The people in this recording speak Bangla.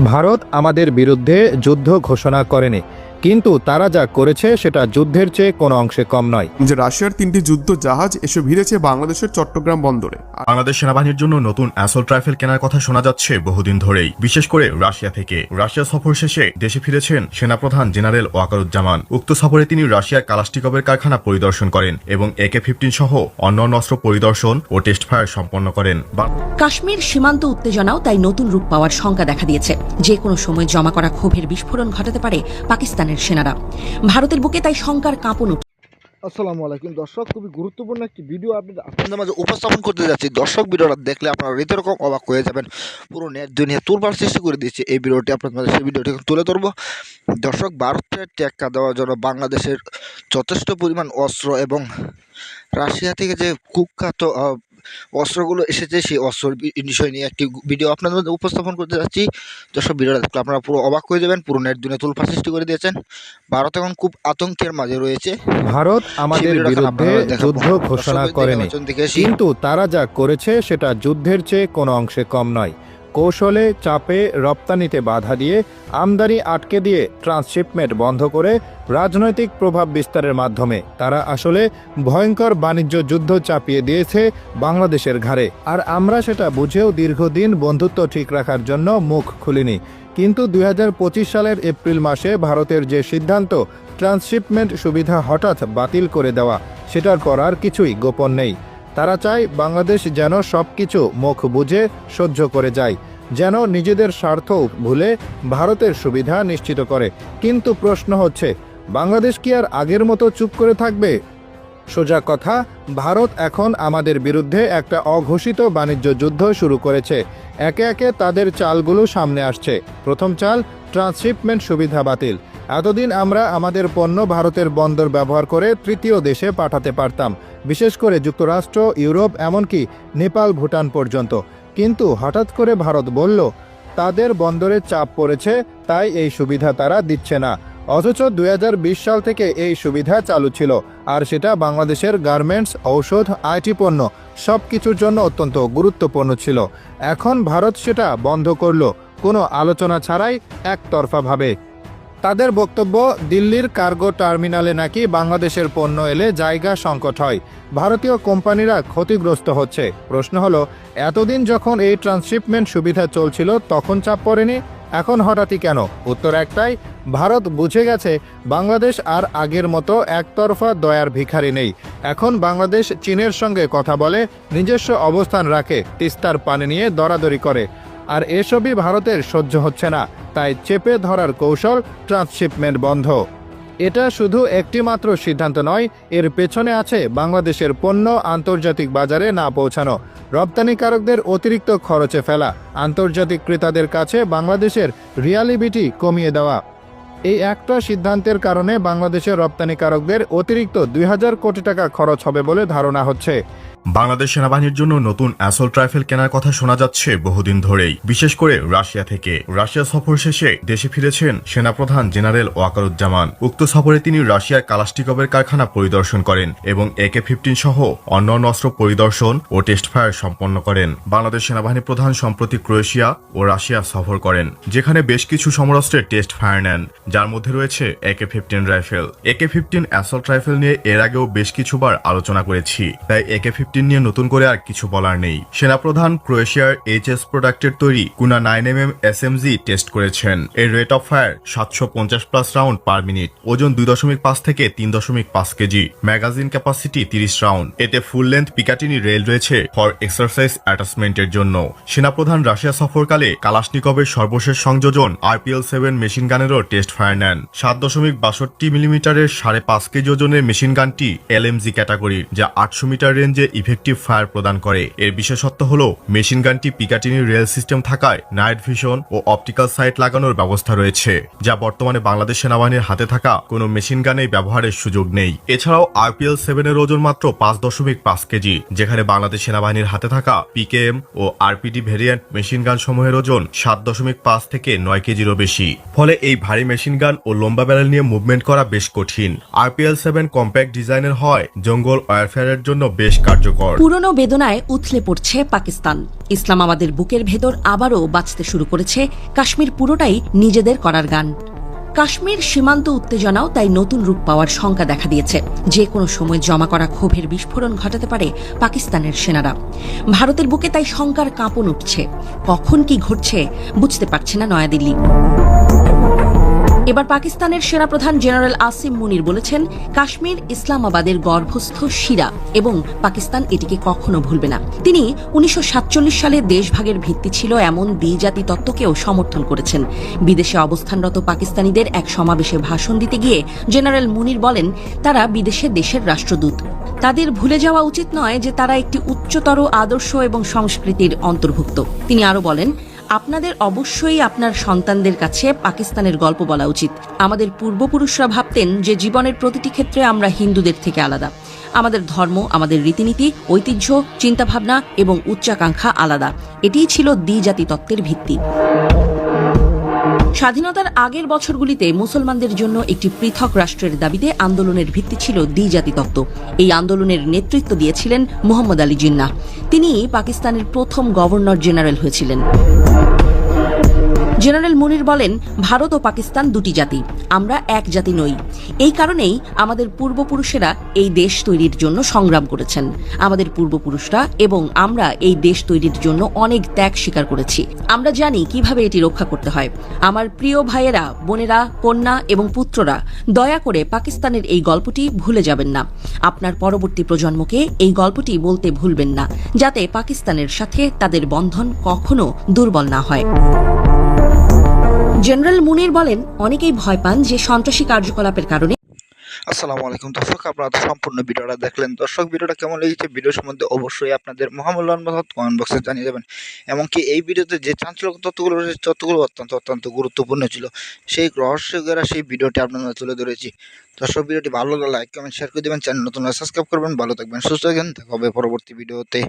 ভারত আমাদের বিরুদ্ধে যুদ্ধ ঘোষণা করেনি। কিন্তু তারা যা করেছে সেটা যুদ্ধের চেয়ে কোনো অংশে কম নয়। যে রাশিয়ার তিনটি যুদ্ধ জাহাজ এসে ভিড়েছে বাংলাদেশের চট্টগ্রাম বন্দরে। বাংলাদেশ সেনাবাহিনীর জন্য নতুন অ্যাসল্ট রাইফেল কেনার কথা শোনা যাচ্ছে বহুদিন ধরেই। বিশেষ করে রাশিয়া থেকে। রাশিয়া সফর শেষে দেশে ফিরেছেন সেনাপ্রধান জেনারেল ওয়াকারুজ্জামান। উক্ত সফরে তিনি রাশিয়ার কালাস্টিকবের কারখানা পরিদর্শন করেন এবং একে ফিফটিন সহ অন্যান্য অস্ত্র পরিদর্শন ও টেস্ট ফায়ার সম্পন্ন করেন। বা- কাশ্মীর সীমান্ত উত্তেজনাও তাই নতুন রূপ পাওয়ার শঙ্কা দেখা দিয়েছে। যে কোনো সময় জমা করা ক্ষোভের বিস্ফোরণ ঘটাতে পারে পাকিস্তানের সেনারা। ভারতের বুকে তাই শঙ্কার কাঁপন আসসালামু আলাইকুম দর্শক, খুবই গুরুত্বপূর্ণ একটি ভিডিও আপনি আপনাদের মাঝে উপস্থাপন করতে যাচ্ছি। দর্শক, ভিডিওটা দেখলে আপনারা রীতিরকম অবাক হয়ে যাবেন। পুরো নেট দুনিয়া তুলবার সৃষ্টি করে দিয়েছে। এই ভিডিওটি আপনাদের মাঝে, সেই ভিডিওটি তুলে ধরবো। দর্শক ভারতের টেক্কা দেওয়ার জন্য বাংলাদেশের যথেষ্ট পরিমাণ অস্ত্র এবং রাশিয়া থেকে যে কুখ্যাত অস্ত্রগুলো এসেছে সেই অস্ত্র বিষয় নিয়ে একটি ভিডিও আপনাদের মধ্যে উপস্থাপন করতে যাচ্ছি। দর্শক ভিডিওটা দেখলে আপনারা পুরো অবাক হয়ে যাবেন পুরো নেট দুনিয়া তুলফা সৃষ্টি করে দিয়েছেন। ভারত এখন খুব আতঙ্কের মাঝে রয়েছে। ভারত আমাদের বিরুদ্ধে যুদ্ধ ঘোষণা করেনি। কিন্তু তারা যা করেছে সেটা যুদ্ধের চেয়ে কোনো অংশে কম নয়। কৌশলে চাপে রপ্তানিতে বাধা দিয়ে আমদানি আটকে দিয়ে ট্রান্সশিপমেন্ট বন্ধ করে রাজনৈতিক প্রভাব বিস্তারের মাধ্যমে। তারা আসলে ভয়ঙ্কর বাণিজ্য যুদ্ধ চাপিয়ে দিয়েছে বাংলাদেশের ঘাড়ে। আর আমরা সেটা বুঝেও দীর্ঘদিন বন্ধুত্ব ঠিক রাখার জন্য মুখ খুলিনি। কিন্তু দু হাজার পঁচিশ সালের এপ্রিল মাসে ভারতের যে সিদ্ধান্ত, ট্রান্সশিপমেন্ট সুবিধা হঠাৎ বাতিল করে দেওয়া, সেটার পর আর কিছুই গোপন নেই। তারা চায় বাংলাদেশ যেন সব কিছু মুখ বুঝে সহ্য করে যায়, যেন নিজেদের স্বার্থ ভুলে ভারতের সুবিধা নিশ্চিত করে। কিন্তু প্রশ্ন হচ্ছে, বাংলাদেশ কি আর আগের মতো চুপ করে থাকবে? সোজা কথা, ভারত এখন আমাদের বিরুদ্ধে একটা অঘোষিত বাণিজ্য যুদ্ধ শুরু করেছে। একে একে তাদের চালগুলো সামনে আসছে। প্রথম চাল, ট্রান্সশিপমেন্ট সুবিধা বাতিল। এতদিন আমরা আমাদের পণ্য ভারতের বন্দর ব্যবহার করে তৃতীয় দেশে পাঠাতে পারতাম, বিশেষ করে যুক্তরাষ্ট্র, ইউরোপ, এমনকি নেপাল, ভুটান পর্যন্ত। কিন্তু হঠাৎ করে ভারত বলল, তাদের বন্দরে চাপ পড়েছে, তাই এই সুবিধা তারা দিচ্ছে না। অথচ দু হাজার বিশ সাল থেকে এই সুবিধা চালু ছিল, আর সেটা বাংলাদেশের গার্মেন্টস, ঔষধ আইটি পণ্য সব কিছুর জন্য অত্যন্ত গুরুত্বপূর্ণ ছিল। এখন ভারত সেটা বন্ধ করল, কোনো আলোচনা ছাড়াই একতরফাভাবে। তাদের বক্তব্য, দিল্লির কার্গো টার্মিনালে নাকি বাংলাদেশের পণ্য এলে জায়গা সংকট হয়। ভারতীয় কোম্পানিরা ক্ষতিগ্রস্ত হচ্ছে। প্রশ্ন হলো, এতদিন যখন এই ট্রান্সশিপমেন্ট সুবিধা চলছিল, তখন চাপ পড়েনি? এখন হঠাৎই কেন? উত্তর একটাই, ভারত বুঝে গেছে বাংলাদেশ আর আগের মতো একতরফা দয়ার ভিখারি নেই। এখন বাংলাদেশ চীনের সঙ্গে কথা বলে, নিজস্ব অবস্থান রাখে, তিস্তার পানি নিয়ে দরাদরি করে। আর এসবই ভারতের সহ্য হচ্ছে না। তাই চেপে ধরার কৌশল ট্রান্সশিপমেন্ট বন্ধ। এটা শুধু একটিমাত্র সিদ্ধান্ত নয়, এর পেছনে আছে বাংলাদেশের পণ্য আন্তর্জাতিক বাজারে না পৌঁছানো। রপ্তানিকারকদের অতিরিক্ত খরচে ফেলা, আন্তর্জাতিক ক্রেতাদের কাছে বাংলাদেশের রিয়ালিবিটি কমিয়ে দেওয়া। এই একটা সিদ্ধান্তের কারণে বাংলাদেশের রপ্তানিকারকদের অতিরিক্ত দুই হাজার কোটি টাকা খরচ হবে বলে ধারণা হচ্ছে। বাংলাদেশ সেনাবাহিনীর জন্য নতুন অ্যাসল্ট রাইফেল কেনার কথা শোনা যাচ্ছে বহুদিন ধরেই। বিশেষ করে রাশিয়া থেকে। রাশিয়া সফর শেষে দেশে ফিরেছেন সেনাপ্রধান জেনারেল ওয়াকারুজ্জামান। উক্ত সফরে তিনি রাশিয়ার কালাস্টিকবের কারখানা পরিদর্শন করেন এবং একে ফিফটিন সহ অন্যান্য অস্ত্র পরিদর্শন ও টেস্ট ফায়ার সম্পন্ন করেন। বাংলাদেশ সেনাবাহিনী প্রধান সম্প্রতি ক্রোয়েশিয়া ও রাশিয়া সফর করেন, যেখানে বেশ কিছু সমরাস্ত্রের টেস্ট ফায়ার নেন যার মধ্যে রয়েছে AK fifteen rifle AK fifteen assault rifle নিয়ে এর আগেও বেশ কিছুবার আলোচনা করেছি। তাই একে ফিফটিন নিয়ে নতুন করে আর কিছু বলার নেই। সেনাপ্রধান ক্রোয়েশিয়ার এইচএস প্রোডাক্টের তৈরি কুনা nine M M S M G test করেছেন। এর রেট অফ ফায়ার সাতশো পঞ্চাশ প্লাস রাউন্ড পার মিনিট ওজন দুই দশমিক পাঁচ থেকে তিন দশমিক পাঁচ কেজি। ম্যাগাজিন ক্যাপাসিটি তিরিশ রাউন্ড এতে ফুল লেন্থ পিকাটিনি রেল রয়েছে ফর এক্সারসাইজ অ্যাটাচমেন্টের জন্য। সেনাপ্রধান রাশিয়া সফরকালে কালাশনিকবের সর্বশেষ সংযোজন আরপিএল সেভেন মেশিন গানেরও টেস্ট ফায়ার নেন। সাত দশমিক বাষট্টি মিলিমিটারের সাড়ে পাঁচ কেজি ওজনের মেশিন গানটি এলএমজি ক্যাটাগরির যা আটশো মিটার রেঞ্জে ইফেক্টিভ ফায়ার প্রদান করে। এর বিশেষত্ব হল, মেশিন গানটি পিকাটিনি রেল সিস্টেম থাকায় নাইট ভিশন ও অপটিক্যাল সাইট লাগানোর ব্যবস্থা রয়েছে, যা বর্তমানে বাংলাদেশ সেনাবাহিনীর হাতে থাকা কোনো মেশিন গানে ব্যবহারের সুযোগ নেই। এছাড়াও আরপিএল সেভেনের ওজন মাত্র পাঁচ দশমিক পাঁচ কেজি, যেখানে বাংলাদেশ সেনাবাহিনীর হাতে থাকা পিকেএম ও আরপিডি ভেরিয়েন্ট মেশিন গান সমূহের ওজন সাত দশমিক পাঁচ থেকে নয় কেজিরও বেশি। ফলে এই ভারী মেশিন মেশিনগান ও লম্বা ব্যারেল নিয়ে মুভমেন্ট করা বেশ কঠিন। আরপিএল সেভেন কম্প্যাক্ট ডিজাইনের হয়, জঙ্গল ওয়ারফেয়ারের জন্য বেশ কার্যকর। পুরনো বেদনায় উথলে পড়ছে পাকিস্তান। ইসলাম আমাদের বুকের ভেতর আবারও বাঁচতে শুরু করেছে কাশ্মীর পুরোটাই নিজেদের করার গান। কাশ্মীর সীমান্ত উত্তেজনাও তাই নতুন রূপ পাওয়ার শঙ্কা দেখা দিয়েছে। যে কোনো সময় জমা করা ক্ষোভের বিস্ফোরণ ঘটাতে পারে পাকিস্তানের সেনারা। ভারতের বুকে তাই শঙ্কার কাঁপন উঠছে। কখন কি ঘটছে বুঝতে পারছে না নয়াদিল্লি। এবার পাকিস্তানের সেনাপ্রধান জেনারেল আসিম মুনির বলেছেন, কাশ্মীর ইসলামাবাদের গর্ভস্থ শিরা এবং পাকিস্তান এটিকে কখনো ভুলবে না। তিনি উনিশশো সাতচল্লিশ সালে দেশভাগের ভিত্তি ছিল এমন দ্বিজাতি তত্ত্বকেও সমর্থন করেছেন। বিদেশে অবস্থানরত পাকিস্তানিদের এক সমাবেশে ভাষণ দিতে গিয়ে জেনারেল মুনির বলেন, তারা বিদেশে দেশের রাষ্ট্রদূত। তাদের ভুলে যাওয়া উচিত নয় যে তারা একটি উচ্চতর আদর্শ এবং সংস্কৃতির অন্তর্ভুক্ত। তিনি আরও বলেন আপনাদের অবশ্যই আপনার সন্তানদের কাছে পাকিস্তানের গল্প বলা উচিত। আমাদের পূর্বপুরুষরা ভাবতেন যে জীবনের প্রতিটি ক্ষেত্রে আমরা হিন্দুদের থেকে আলাদা। আমাদের ধর্ম, আমাদের রীতিনীতি, ঐতিহ্য, চিন্তাভাবনা এবং উচ্চাকাঙ্ক্ষা আলাদা। এটিই ছিল দ্বিজাতি তত্ত্বের ভিত্তি। স্বাধীনতার আগের বছরগুলিতে মুসলমানদের জন্য একটি পৃথক রাষ্ট্রের দাবিতে আন্দোলনের ভিত্তি ছিল দ্বিজাতি তত্ত্ব এই আন্দোলনের নেতৃত্ব দিয়েছিলেন মোহাম্মদ আলী জিন্নাহ। তিনি পাকিস্তানের প্রথম গভর্নর জেনারেল হয়েছিলেন। জেনারেল মুনির বলেন, ভারত ও পাকিস্তান দুটি জাতি, আমরা এক জাতি নই। এই কারণেই আমাদের পূর্বপুরুষেরা এই দেশ তৈরির জন্য সংগ্রাম করেছেন। আমাদের পূর্বপুরুষরা এবং আমরা এই দেশ তৈরির জন্য অনেক ত্যাগ স্বীকার করেছি। আমরা জানি কীভাবে এটি রক্ষা করতে হয়। আমার প্রিয় ভাইয়েরা, বোনেরা, কন্যা এবং পুত্ররা, দয়া করে পাকিস্তানের এই গল্পটি ভুলে যাবেন না। আপনার পরবর্তী প্রজন্মকে এই গল্পটি বলতে ভুলবেন না, যাতে পাকিস্তানের সাথে তাদের বন্ধন কখনো দুর্বল না হয়। জেনারেল মুনির বলেন, অনেকেই ভয় পান যে সন্ত্রাসী কার্যকলাপের কারণে। আসসালামু আলাইকুম দর্শক, আপনারা সম্পূর্ণ ভিডিওটা দেখলেন। দর্শক, ভিডিওটা কেমন লেগেছে ভিডিও সম্বন্ধে অবশ্যই আপনাদের মহামূল্যান মতামত কমেন্ট বক্সে জানিয়ে দেবেন। এমনকি এই ভিডিওতে যে চাঞ্চল্যকর তথ্যগুলো রয়েছে, তথ্যগুলো অত্যন্ত অত্যন্ত গুরুত্বপূর্ণ ছিল। সেই রহস্যকেরা সেই ভিডিওটি আপনাদের তুলে ধরেছি। দর্শক, ভিডিওটি ভালো লাগলে লাইক কমেন্ট শেয়ার করে দেবেন। চ্যানেল নতুন সাবস্ক্রাইব করবেন। ভালো থাকবেন, সুস্থ থাকবেন। দেখা হবে পরবর্তী ভিডিওতে।